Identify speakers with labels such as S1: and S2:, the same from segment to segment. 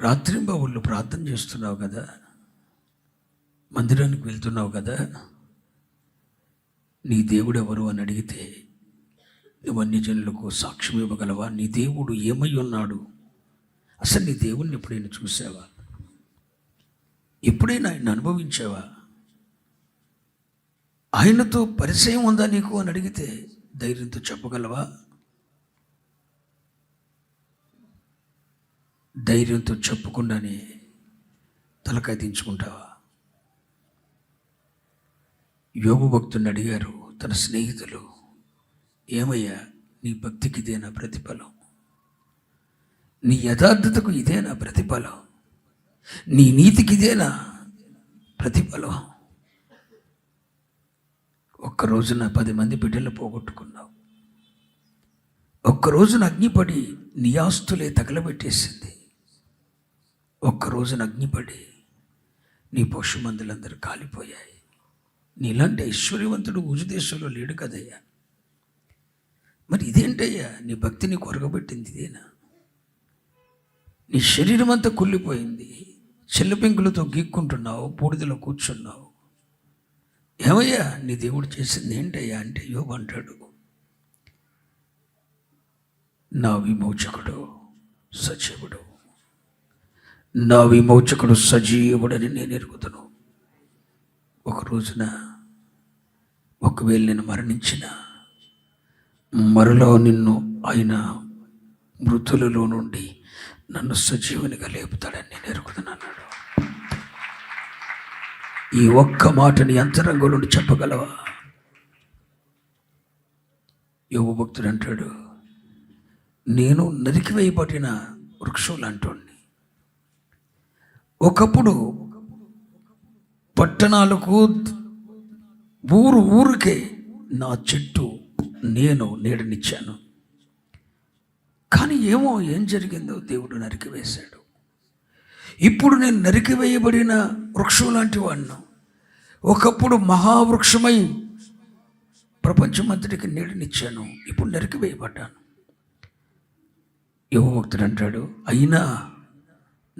S1: రాత్రింబవుళ్ళు ప్రార్థన చేస్తున్నావు కదా? మందిరానికి వెళ్తున్నావు కదా? నీ దేవుడు ఎవరు అని అడిగితే నువ్వు అన్ని జనులకు సాక్ష్యం ఇవ్వగలవా? నీ దేవుడు ఏమై ఉన్నాడు? అసలు నీ దేవుణ్ణి ఎప్పుడైనా చూసావా? ఎప్పుడైనా ఆయన అనుభవించావా? ఆయనతో పరిచయం ఉందా నీకు అని అడిగితే ధైర్యంతో చెప్పగలవా? ధైర్యంతో చెప్పకుండానే తలకాయ దించుకుంటావా? యోగు భక్తుని అడిగారు తన స్నేహితులు ఏమయ్యా నీ భక్తికి ఇదేనా ప్రతిఫలం? నీ యథార్థతకు ఇదే నా ప్రతిఫలం? నీ నీతికి ఇదేనా ప్రతిఫలం? ఒక్క రోజున పది మంది బిడ్డలు పోగొట్టుకున్నావు. ఒక్క రోజున అగ్నిపడి నీ ఆస్తులే తగలబెట్టేసింది. ఒక్క రోజున అగ్నిపడి నీ పశుమందులందరూ కాలిపోయాయి. నీలాంటి ఐశ్వర్యవంతుడు ఉజుదేశంలో లేడు కదయ్యా. మరి ఇదేంటయ్యా? నీ భక్తిని కొరగబెట్టింది ఇదేనా? నీ శరీరం అంతా కుళ్ళిపోయింది. చెల్లపెంకులతో గీక్కుంటున్నావు బూడిదలో కూర్చున్నావు. ఏమయ్యా? నీ దేవుడు చేసింది ఏంటయ్యా అంటే యోగు అంటాడు. నా విమోచకుడు సచివుడు నా విమోచకుడు సజీవుడని నేను ఎరుగుతాను ఒక రోజున ఒకవేళ నేను మరణించిన మరలో నిన్ను ఆయన మృతులలో నుండి నన్ను సజీవునిగా లేపుతాడని నేను ఎరుగుతున్నాను ఈ ఒక్క మాటని అంతరంగం నుండి చెప్పగలవా? యువ భక్తుడు అంటాడు నేను నరికివేయబడిన వృక్షం లాంటి ఒకప్పుడు పట్టణాలకు ఊరు ఊరికే నా చెట్టు నేను నీడనిచ్చాను. కానీ ఏమో ఏం జరిగిందో దేవుడు నరికివేశాడు. ఇప్పుడు నేను నరికివేయబడిన వృక్షం లాంటి వాడిను. ఒకప్పుడు మహావృక్షమై ప్రపంచమంతటికి నీడనిచ్చాను. ఇప్పుడు నరికివేయబడ్డాను. యువభక్తుడు అంటాడు అయినా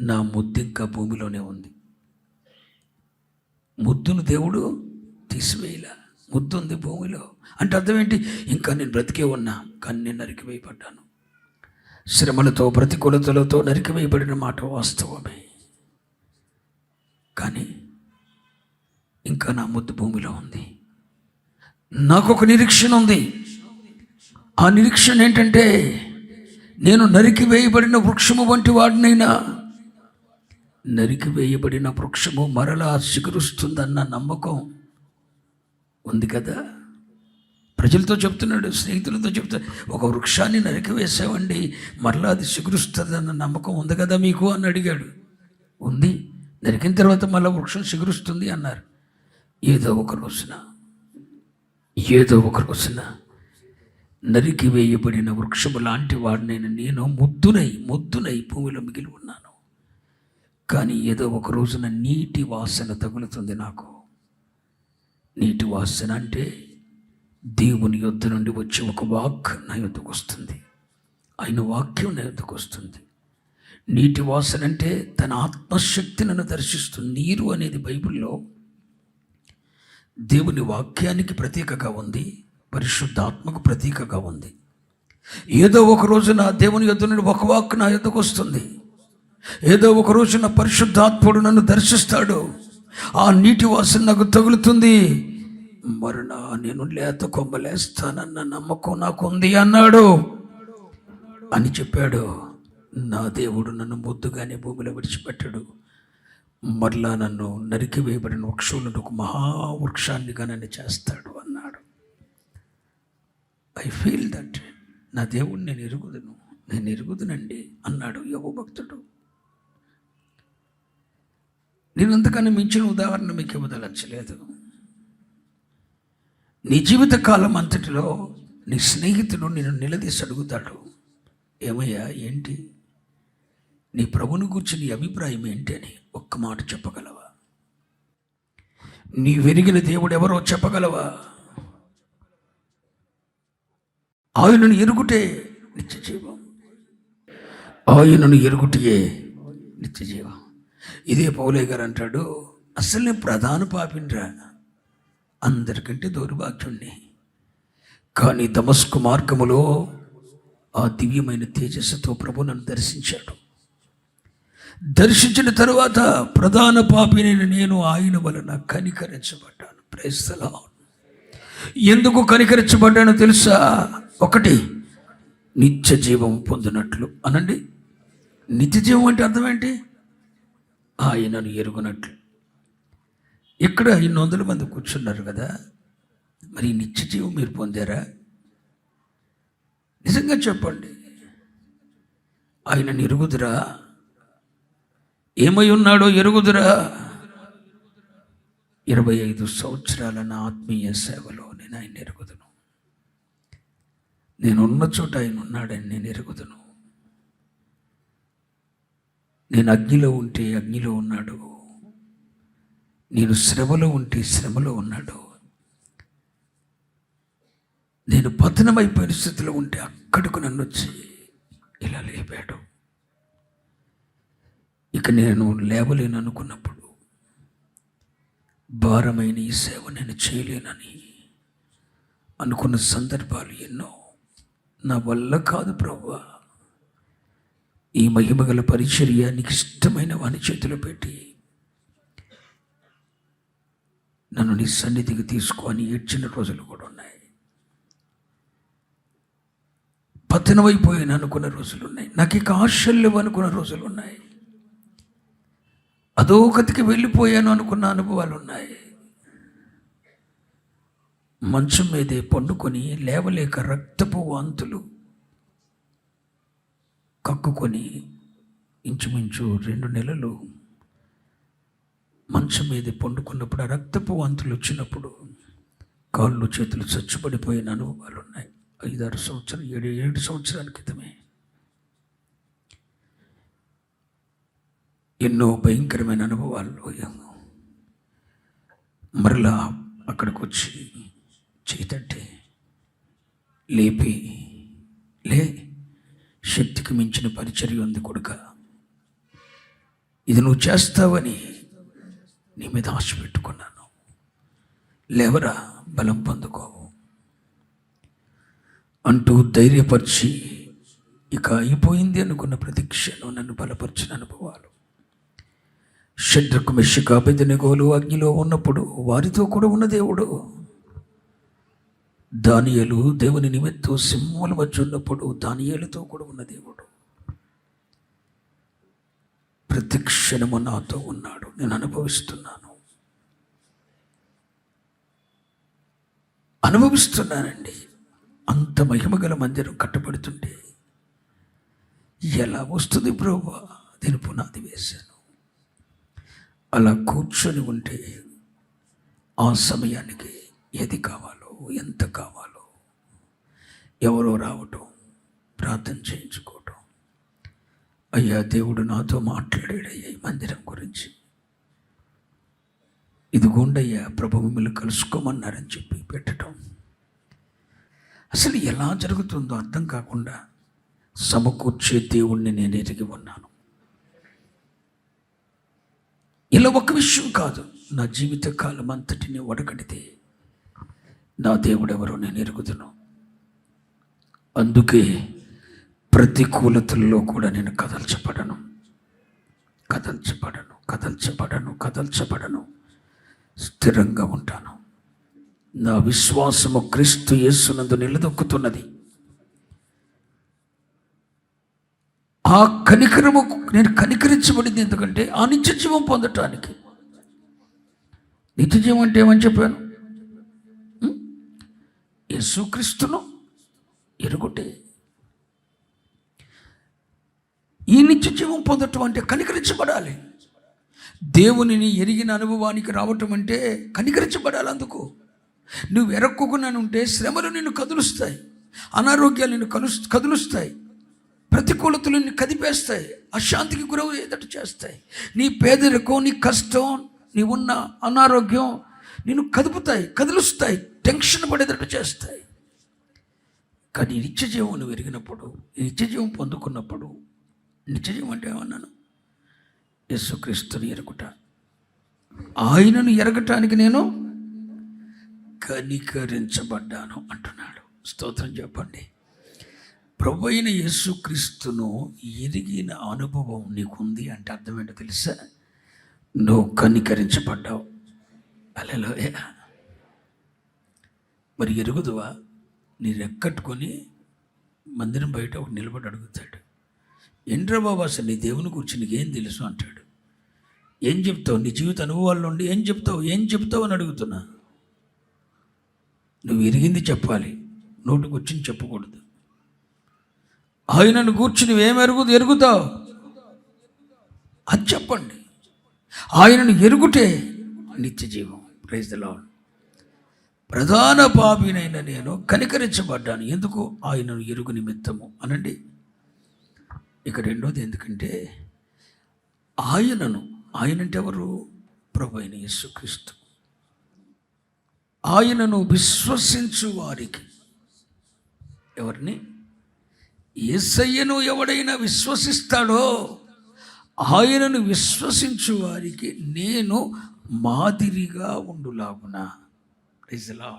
S1: నా ముద్దు ఇంకా భూమిలోనే ఉంది. ముద్దును దేవుడు తీసివేయలా. ముద్దు ఉంది భూమిలో. అంటే అర్థం ఏంటి? ఇంకా నేను బ్రతికే ఉన్నా కానీ నేను నరికివేయబడ్డాను. శ్రమలతో ప్రతికూలతలతో నరికివేయబడిన మాట వాస్తవమే. కానీ ఇంకా నా ముద్దు భూమిలో ఉంది. నాకు ఒక నిరీక్షణ ఉంది. ఆ నిరీక్షణ ఏంటంటే నేను నరికి వేయబడిన వృక్షము వంటి వాడినైనా నరికి వేయబడిన వృక్షము మరలా చిగురుస్తుందన్న నమ్మకం ఉంది కదా? ప్రజలతో చెప్తున్నాడు స్నేహితులతో చెప్తా ఒక వృక్షాన్ని నరికి వేసామండి మరలా అది చిగురుస్తుందన్న నమ్మకం ఉంది కదా మీకు? అని అడిగాడు. ఉంది. నరికిన తర్వాత మళ్ళీ వృక్షం చిగురుస్తుంది అన్నారు. ఏదో ఒక రోజున ఏదో ఒక రోజున నరికి వేయబడిన వృక్షము లాంటి వాడినైనా నేను ముద్దునై ముద్దునై భూమిలో మిగిలి ఉన్నాను. కానీ ఏదో ఒక రోజున నీటి వాసన తగులుతుంది నాకు. నీటి వాసన అంటే దేవుని యుద్ధ నుండి వచ్చే ఒక వాక్ నా యొద్దకు వస్తుంది. ఆయన వాక్యం నా యొద్దకు వస్తుంది. నీటి వాసన అంటే తన ఆత్మశక్తి నన్ను దర్శిస్తుంది నీరు అనేది బైబిల్లో దేవుని వాక్యానికి ప్రతీకగా ఉంది పరిశుద్ధాత్మకు ప్రతీకగా ఉంది. ఏదో ఒక రోజున దేవుని యుద్ధ నుండి ఒక వాక్ నా యొద్దకు వస్తుంది. ఏదో ఒక రోజున పరిశుద్ధాత్ముడు నన్ను దర్శిస్తాడు. ఆ నీటి వాసన నాకు తగులుతుంది. మరణ నేను లేత కొమ్మలేస్తానన్న నమ్మకం నాకు ఉంది అన్నాడు. అని చెప్పాడు. నా దేవుడు నన్ను ముద్దుగానే భూమిలో విడిచిపెట్టాడు. మరలా నన్ను నరికి వేయబడిన వృక్షంలో ఒక మహావృక్షాన్నిగా నన్ను చేస్తాడు అన్నాడు. ఐ ఫీల్ దట్ నా దేవుడు నేను ఎరుగుదును నేను ఎరుగుదునండి అన్నాడు యోగ భక్తుడు. నేను అంతకన్నా మించిన ఉదాహరణ మీకు ఇవ్వదలచలేదు. నీ జీవిత కాలం అంతటిలో నీ స్నేహితుడు నిన్ను నిలదీసి అడుగుతాడు ఏమయ్యా ఏంటి? నీ ప్రభుని గురించి నీ అభిప్రాయం ఏంటి అని ఒక్క మాట చెప్పగలవా? నీ వెరిగిన దేవుడు ఎవరో చెప్పగలవా? ఆయనను ఎరుగుటే నిత్య జీవం. ఆయనను ఎరుగుటే నిత్య జీవం. ఇదే పౌలే గారు అంటాడు అసలు నేను ప్రధాన పాపినరా అందరికంటే దౌర్భాగ్యుణ్ణి. కానీ దమస్కు మార్గములో ఆ దివ్యమైన తేజస్సుతో ప్రభు నన్ను దర్శించాడు. దర్శించిన తరువాత ప్రధాన పాపినైన నేను ఆయన వలన కనికరించబడ్డాను. ప్రేస్తలా ఎందుకు కనికరించబడ్డానో తెలుసా? ఒకటి నిత్య జీవం పొందినట్లు. అనండి నిత్య జీవం అంటే అర్థం ఏంటి? ఆయనను ఎరుగునట్లు. ఇక్కడ ఎన్ని వందల మంది కూర్చున్నారు కదా మరి నిత్య జీవం మీరు పొందారా? నిజంగా చెప్పండి. ఆయనను ఎరుగుదురా? ఏమై ఉన్నాడో ఎరుగుదురా? ఇరవై ఐదు సంవత్సరాల నా ఆత్మీయ సేవలో నేను ఆయన ఎరుగుదును. నేను ఉన్న చోట ఆయన ఉన్నాడని నేను ఎరుగుదును. నేను అగ్నిలో ఉంటే అగ్నిలో ఉన్నాడు. నేను శ్రమలో ఉంటే శ్రమలో ఉన్నాడు. నేను పతనమై పరిస్థితిలో ఉంటే అక్కడికి నన్ను వచ్చి ఇలా లేపాడు. ఇక నేను లేవలేను అనుకున్నప్పుడు భారమైన ఈ సేవ నేను చేయలేనని అనుకున్న సందర్భాలు ఎన్నో నా వల్ల కాదు ప్రభా ఈ మహిమగల పరిచర్య నీకు ఇష్టమైన వాని చేతిలో పెట్టి నన్ను నీ సన్నిధికి తీసుకొని ఏడ్చిన రోజులు కూడా ఉన్నాయి. పతనమైపోయాను అనుకున్న రోజులు ఉన్నాయి. నాకు ఇక ఆశలు అనుకున్న రోజులు ఉన్నాయి. అధోగతికి వెళ్ళిపోయాను అనుకున్న అనుభవాలు ఉన్నాయి. మంచం మీదే పండుకొని లేవలేక రక్తపు వాంతులు కక్కుకొని ఇంచుమించు రెండు నెలలు మంచం మీద పండుకున్నప్పుడు ఆ రక్తపు వాంతులు వచ్చినప్పుడు కాళ్ళు చేతులు చచ్చుబడిపోయిన అనుభవాలు ఉన్నాయి ఐదారు సంవత్సరం ఏడు ఏడు సంవత్సరాల క్రితమే. ఎన్నో భయంకరమైన అనుభవాలు మరలా అక్కడికి వచ్చి చేతంటే లేపి లే శక్తికి మించిన పరిచర్య ఉంది కొడుక. ఇది నువ్వు చేస్తావని నీ మీద ఆశ పెట్టుకున్నాను. లేవరా బలం పొందుకోవు. అంటూ ధైర్యపరిచి ఇక అయిపోయింది అనుకున్న ప్రతిక్షణం నన్ను బలపరిచిన అనుభవాలు. షడ్రకు మెషిక బెదనగోలు అగ్నిలో ఉన్నప్పుడు వారితో కూడా ఉన్న దేవుడు దానియలు దేవుని నిమిత్తం సింహముల మధ్య ఉన్నప్పుడు దానియలతో కూడా ఉన్న దేవుడు. ప్రతి క్షణము నాతో ఉన్నాడు. నేను అనుభవిస్తున్నాను. అనుభవిస్తున్నానండి. అంత మహిమగల మందిరం కట్టబడుతుంటే ఎలా వస్తుంది ప్రభు దీని పునాది వేశాను. అలా కూర్చొని ఉంటే ఆ సమయానికి ఏది కావాలి? ఎంత కావాలో ఎవరో రావటం ప్రార్థన చేయించుకోవటం. అయ్యా దేవుడు నాతో మాట్లాడాడయ్యా ఈ మందిరం గురించి. ఇదిగోండయ్యా ప్రభు మిమ్మల్ని కలుసుకోమన్నారని చెప్పి పెట్టడం అసలు ఎలా జరుగుతుందో అర్థం కాకుండా సమకూర్చే దేవుణ్ణి నేను ఎరిగి ఉన్నాను. ఇలా ఒక విషయం కాదు నా జీవిత కాలం అంతటిని వడగడితే నా దేవుడు ఎవరో నేను ఎరుగుదును. అందుకే ప్రతికూలతల్లో కూడా నేను కదల్చబడను. కదల్చబడను కదల్చబడను కదల్చబడను. స్థిరంగా ఉంటాను. నా విశ్వాసము క్రీస్తు యేసునందు నిలదొక్కుతున్నది. ఆ కనికరము నేను కనికరించబడింది ఎందుకంటే ఆ నిత్య జీవం పొందటానికి. నిత్య జీవం అంటే ఏమని చెప్పాను? యేసుక్రీస్తును ఎరుగుటే. ఈ నిత్య జీవం పొందటం అంటే కనికరించబడాలి. దేవునిని ఎరిగిన అనుభవానికి రావటం అంటే కనికరించబడాలి అందుకు. నువ్వు ఎరక్కోకుండా ఉంటే శ్రమలు నిన్ను కదులుస్తాయి. అనారోగ్యాలు నిన్ను కలు కదులుస్తాయి. ప్రతికూలతలు నిన్ను కదిపేస్తాయి. అశాంతికి గురయ్యేటట్టు చేస్తాయి. నీ పేదరికం నీ కష్టం నీ ఉన్న అనారోగ్యం నిన్ను కదుపుతాయి కదులుస్తాయి. టెన్షన్ పడేటట్టు చేస్తాయి. కానీ నిత్యజీవం పెరిగినప్పుడు ఎరిగినప్పుడు నిత్యజీవం పొందుకున్నప్పుడు నిత్యజీవం అంటే ఏమన్నాను? యేసుక్రీస్తుని ఎరుగుట. ఆయనను ఎరగటానికి నేను కనికరించబడ్డాను అంటున్నాడు. స్తోత్రం చెప్పండి. ప్రభు అయిన యేసుక్రీస్తును ఎరిగిన అనుభవం నీకుంది అంటే అర్థమేంటో తెలుసా? నువ్వు కనికరించబడ్డావు. అలలోయ మరి ఎరుగుదువా? నీ రెక్కట్టుకొని మందిరం బయట ఒక నిలబడి అడుగుతాడు. ఏంట్రా బాబు అసలు నీ దేవుని గురించి నీకేం తెలుసు? అంటాడు. ఏం చెప్తావు? నీ జీవిత అనుభవాల్లో ఉండి ఏం చెప్తావు? ఏం చెప్తావు? అని అడుగుతున్నా. నువ్వు ఎరిగింది చెప్పాలి. నోటి వచ్చింది చెప్పకూడదు. ఆయనను కూర్చుని నువ్వేం ఎరుగు ఎరుగుతావు? అది చెప్పండి. ఆయనను ఎరుగుటే నిత్య జీవం. ప్రైజ్ ద లాడ్ ప్రధాన పాపినైన నేను కనికరించబడ్డాను. ఎందుకు? ఆయనను ఎరుగు నిమిత్తము అనండి. ఇక రెండోది ఎందుకంటే ఆయనను ఆయనంటే ఎవరు? ప్రభు అయిన యేసుక్రీస్తు. ఆయనను విశ్వసించు వారికి ఎవరిని? ఏసయ్యను ఎవడైనా విశ్వసిస్తాడో ఆయనను విశ్వసించు వారికి నేను మాదిరిగా ఉండులాగునా. ప్రైజ్ the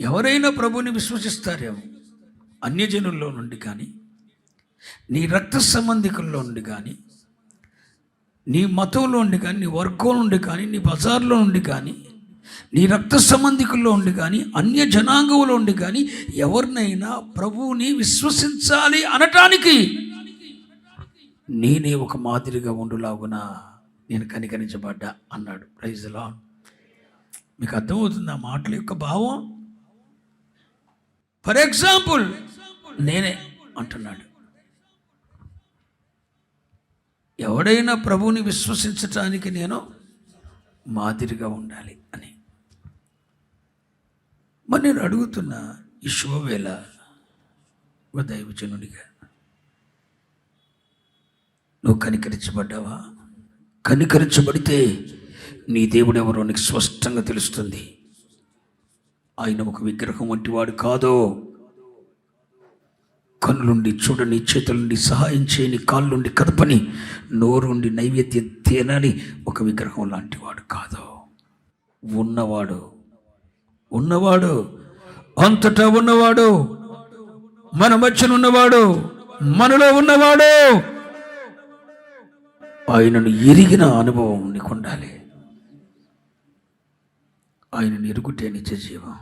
S1: ఎవరైనా ప్రభుని విశ్వసిస్తారేమో అన్యజనుల్లో నుండి కానీ నీ రక్త సంబంధికుల్లో నుండి కానీ నీ మతంలో నుండి కానీ నీ వర్గం నుండి కానీ నీ బజార్లో నుండి కానీ నీ రక్త సంబంధికుల్లో ఉండి కానీ అన్య జనాంగంలో ఉండి కానీ ఎవరినైనా ప్రభువుని విశ్వసించాలి అనటానికి నేనే ఒక మాదిరిగా ఉండులాగునా నేను కనికరించబడ్డా అన్నాడు. ప్రైజ్లా మీకు అర్థమవుతుంది ఆ మాటల యొక్క భావం? ఫర్ ఎగ్జాంపుల్ నేనే అంటున్నాడు. ఎవడైనా ప్రభువుని విశ్వసించటానికి నేను మాదిరిగా ఉండాలి అని. మరి నేను అడుగుతున్న ఈ శోవేళ ఒక దైవజనుడిగా నువ్వు కనికరించబడ్డావా? కనికరించబడితే నీ దేవుడు ఎవరో నీకు స్పష్టంగా తెలుస్తుంది. ఆయన ఒక విగ్రహం వంటి వాడు కాదో. కన్నులుండి చూడని చేతులుండి సహాయం చేయని కాళ్ళుండి కదపని నోరుండి నైవేద్యం తేనని ఒక విగ్రహం లాంటి వాడు కాదు. ఉన్నవాడు ఉన్నవాడు అంతటా ఉన్నవాడు మన మధ్యన ఉన్నవాడు మనలో ఉన్నవాడు. ఆయనను ఎరిగిన అనుభవం నీకు ఉండాలి ఆయన నిరుగుటే నిత్య జీవం.